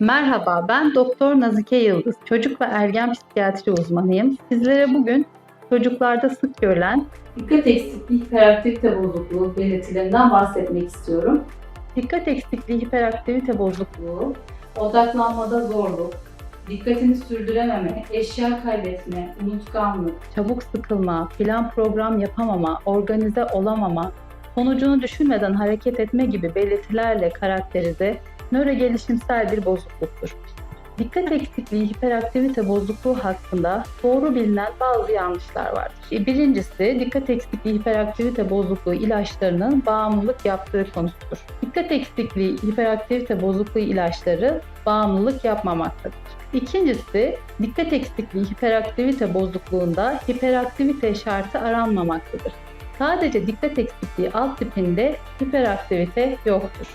Merhaba, ben Doktor Nazike Yıldız. Çocuk ve ergen psikiyatri uzmanıyım. Sizlere bugün çocuklarda sık görülen Dikkat eksikliği hiperaktivite bozukluğu belirtilerinden bahsetmek istiyorum. dikkat eksikliği hiperaktivite bozukluğu, Odaklanmada zorluk, dikkatini sürdürememe, eşya kaybetme, unutkanlık, çabuk sıkılma, plan program yapamama, organize olamama, sonucunu düşünmeden hareket etme gibi belirtilerle karakterize nörogelişimsel bir bozukluktur. Dikkat eksikliği hiperaktivite bozukluğu hakkında doğru bilinen bazı yanlışlar vardır. Birincisi dikkat eksikliği hiperaktivite bozukluğu ilaçlarının bağımlılık yaptığı konusudur. Dikkat eksikliği hiperaktivite bozukluğu ilaçları bağımlılık yapmamaktadır. İkincisi, dikkat eksikliği hiperaktivite bozukluğunda hiperaktivite şartı aranmamaktadır. Sadece dikkat eksikliği alt tipinde hiperaktivite yoktur.